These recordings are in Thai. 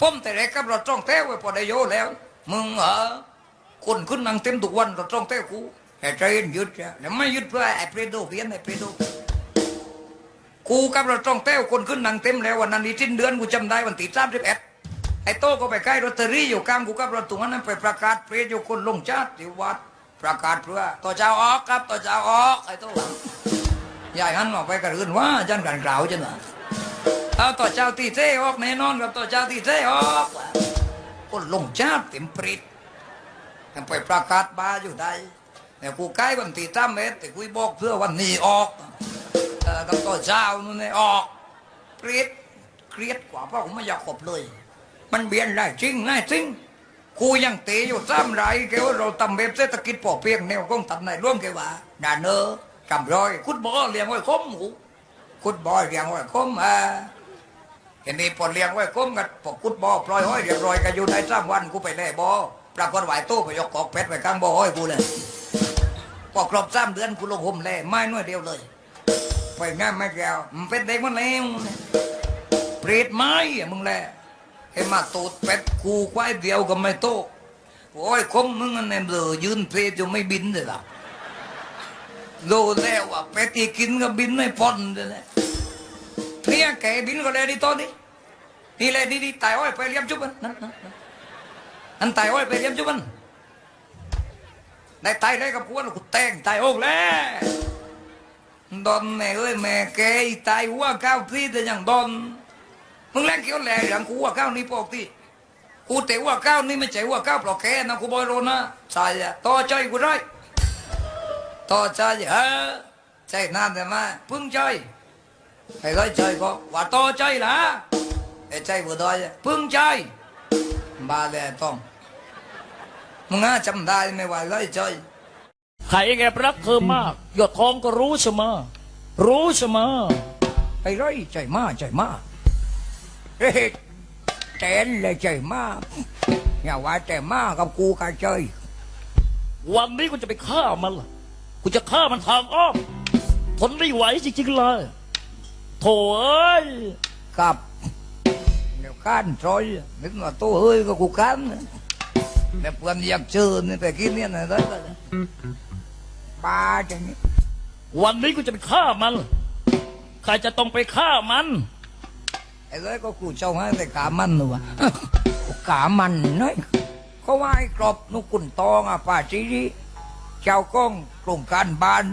ผมแต่แรกกับรถจ้องแท้ไว้พอได้โยแล้ว มึงเหรอคนขึ้นนั่งเต็มทุกวันรถจ้องแท้กูแต่ใจย็นหยุดจ้ะแล้วไม่ยุดเพื่อไอ้เปรโดเพี้ยนไอ้เปรโดกูกับรถจ้องแท้คนขึ้นนั่งเต็มแล้ววันนั้นที่สิ้นเดือนกูจำได้วันที่สามสิบเอ็ดไอ้โต้ก็ไปใกล้รถเตอรี่อยู่กลางกูกับรถตรงนั้นไปประกาศเปรโยคนลงชาติที่วัดประกาศเพื่อต่อเจ้าออกครับต่อเจ้าออกไอ้โต้ยายหันออกไปกระรืนว่าจันกันกล่าวจังนะ เอาต่อเจ้าตีเทออกแน่นอนกับต่อเจ้าตีเทออกก็ลงชาติเต็มปริดยังไปประกาศบาอยู่ได้แต่กูใกล้วันที่สามเมตรแต่กูบอกเพื่อวันนี้ออกเออกับต่อเจ้านู่นนี่ออกปริดเครียดกว่าเพราะผมไม่อยากขบเลย มันเบียนได้จริงได้จริงกูยังเตะอยู่ซ้ำไรเกว่าเราทำเว็บเศรษฐกิจพอเพียงแนวกองทัพในร่วมเกว่าด่าเนอจำรอย คุดบอเลี้ยงไว้คมหูคุดบอยเลี้ยงไว้คมอ่า เห็นนี่พอเลี้ยงไว้คมกันพอคุดบอปล่อยห้อยเรียบร้อยกันอยู่ในสามวันกูไปแล่บอปรากฏไหวตู้ไปยกกอกเป็ดไว้กลางบอห้อยกูเลยพอครบสามเดือนกูลงห่มแล่ไม้น้อยเดียวเลย ไปง่ายไม่แก้วมันเป็นเด็กมันแล้วเปรตไม้อะมึงแหละไอ้มาตูดเป็ดกูควายเดียวก็ไม่โตโอ้ยคมมึงอันเนี่ยเลยยืนเพลอยู่ไม่บินเลยล่ะรู้แล้วว่าเป็ดที่กินก็บินไม่พ้นเลยแหละเนี่ยแกบินก็เลยดิตอนนี้ นี่เลยนี่นี่ตายอ้อยไปเลี้ยมจุบันนั่นนั่นนั่นอันตายอ้อยไปเลี้ยมจุบันได้ตายเลยกับกูว่ากูแต่งตายโอกแล้วดอนแม่เอ้ยแม่แกอีตายหัวก้าวที่แต่ยังดอนมึงแรงเกี่ยวแหล่หลังกูหัวก้าวนี่ปกติกูแต่หัวก้าวนี่ไม่ใช่หัวก้าวปลอกแกนะกูบอยโรนะใช่อะต่อใจกูได้ต่อใจเออใจนานแต่มาพึ่งใจไอ้ร้อยใจก็ว่าต่อใจละ ไอ้ใจบัวดอยพึ่งใจบาเลยต้องมึงอะจำได้ไหมว่าร้อยใจใครแอบรักเธอมากหยดทองก็รู้เสมอรู้เสมอไอ้ร้อยใจมาใจมาเฮ้ยแตนเลยใจมาอย่าว่าแต่มากับกูกับใจวันนี้กูจะไปฆ่ามันล่ะกูจะฆ่ามันทางอ้อมทนไม่ไหวจริงๆเลยโถ่เอ้ยกับเดี๋ยวข้านซอยนึกว่าตัวเฮ้ยก็กูข้านนะแต่เพื่อนอยากเจอนี่แต่กินเนี่ยนะได้เลยบ้าจังนี่วันนี้กูจะไปฆ่ามัน ใครจะต้องไปฆ่ามัน ไอ้เลยก็กูเจ้าให้แต่กามันหนูวะกามันน้อยเขาว่าไอ้กรอบนุกุนตองอะป่าจีรีเจ้ากล้องโครงการบ้าน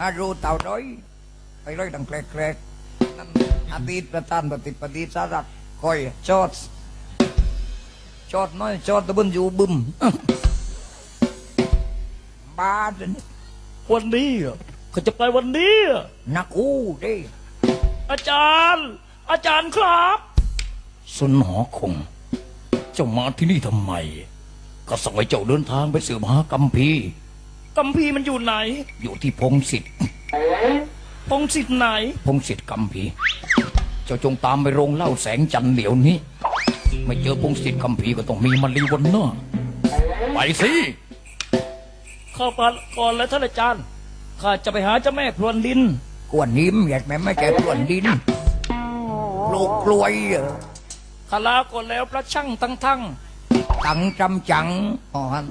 อารูเต่าร้อยไอ้ร้อยดังแกลกๆนั่นอดีตประธานปฏิปฏิสารัก คอยจอดจอดน้อยจอดตะบนอยู่บึมบ้าจังวันนี้อะเขาจะไปวันนี้อะนักอู้เด้อาจารย์ อาจารย์ครับสนหอคง เจ้ามาที่นี่ทำไม ก็สั่งให้เจ้าเดินทางไปสืบหากัมพีร์กัมพีร์มันอยู่ไหน อยู่ที่พงศิษฐ์พงศิษฐ์ไหน พงศิษฐ์กัมพีร์ เจ้าจงตามไปโรงเหล้าแสงจันทร์เดี๋ยวนี้ ไม่เจอพงศิษฐ์กัมพีร์ก็ต้องมีมันลีวันเนอะไปสิเข้าไปก่อนแล้วท่านอาจารย์ ข้าจะไปหาเจ้าแม่พรวนดิน กวนนิ้มอยากแม่ไม่แก่กวนดินลูกกลวยเหรอคาลาก่อนแล้วพระช่างทั้งทั้งตังจำจังอ๋อฮัน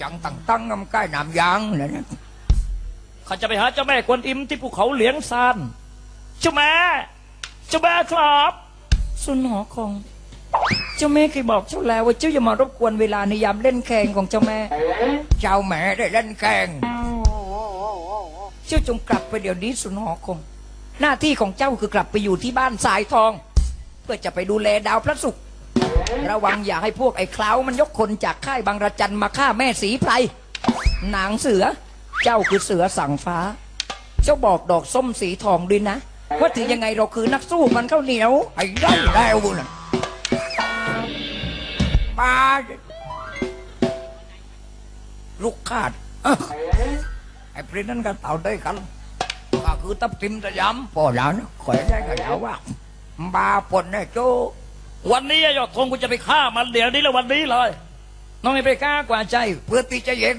จังตังตั้งกำใกล้น้ำยางเลยนะข้าจะไปหาเจ้าแม่กวนอิมที่ภูเขาเหลียงซานเจ้าแม่ เจ้าแม่ครับ สุนหอคง เจ้าแม่เคยบอกเจ้าแล้วว่าเจ้าอย่ามารบกวนเวลาในยามเล่นแข่งของเจ้าแม่ เจ้าแม่ได้เล่นแข่งเจ้าจงกลับไปเดี๋ยวนี้สุนหอคง หน้าที่ของเจ้าคือกลับไปอยู่ที่บ้านสายทอง เพื่อจะไปดูแลดาวพระศุกร์ระวังอย่าให้พวกไอ้คล้าวมันยกคนจากค่ายบางระจันมาฆ่าแม่สีไพรนางเสือ เจ้าคือเสือสั่งฟ้า เจ้าบอกดอกส้มสีทองด้วยนะ ว่าถึงยังไงเราคือนักสู้มันข้าวเหนียวไอ้ได้แล้วนะป้าลูกขาดไอ้พรินนั้นก็เต่าได้กันก็คือตับทิมสยามพอแล้วนะข่อยได้ก็ยาวว่าบาปนเนี่ยโจวันนี้ยอดธงกูจะไปฆ่ามันเดี๋ยวนี้แล้ววันนี้เลยน้องไอ้ไปกล้ากว่าใจ เพื่อที่จะเยง